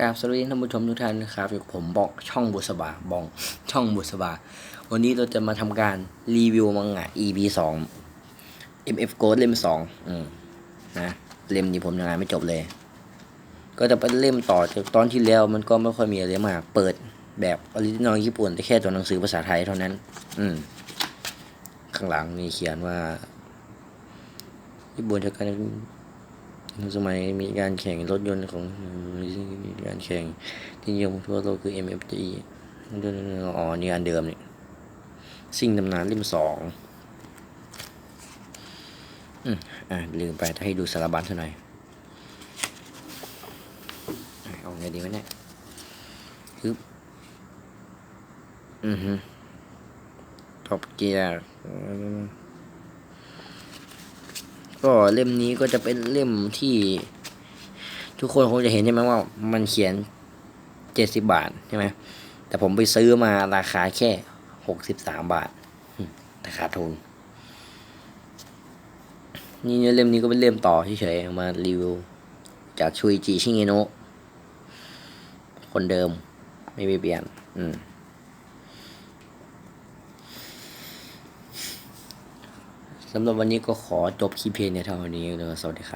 กราบสวัสดีท่านผู้ชมทุกท่านนะครับอยู่กับผมบอกช่องบุษบาบองช่องบุษบา วันนี้เราจะมาทำการรีวิวมังงะ EP สอง MF Ghost เล่มสองอืมนะเล่มนี้ผมยังอ่านไม่จบเลย ก็จะเป็นเล่มต่อจากตอนที่แล้วมันก็ไม่ค่อยมีอะไรมาก เปิดแบบออริจินอลญี่ปุ่นแต่แค่ตัวหนังสือภาษาไทยเท่านั้น อืม ข้างหลังมีเขียนว่า ญี่ปุ่นจะการสมัยมีการแข่งรถยนต์ของ การแข่งที่นิยมทั่วโลกคือ MFG อ๋อนี่อันเดิมนี่สิ่งตำนานเล่มสองอืมอ่าลืมไปถ้าให้ดูสารบัญเท่าไหร่อยอะเอาไงดีวะเนี่ยฮึบอือฮึท็อปเกียร์ก็เล่มนี้ก็จะเป็นเล่มที่ ทุกคนคงจะเห็นใช่ไหมว่ามันเขียนเจ็ดสิบบาทใช่ไหมแต่ผมไปซื้อมาราคาแค่หกสิบสามบาทอืมแต่ขาทุนนี่เล่มนี้ก็เป็นเล่มต่อเฉยๆมารีวิวจากชุยจิชิเงโนะคนเดิมไม่มีเปลี่ยน อืมสำหรับวันนี้ก็ขอจบคลิปเพลงในเท่านี้เลยสวัสดีครับ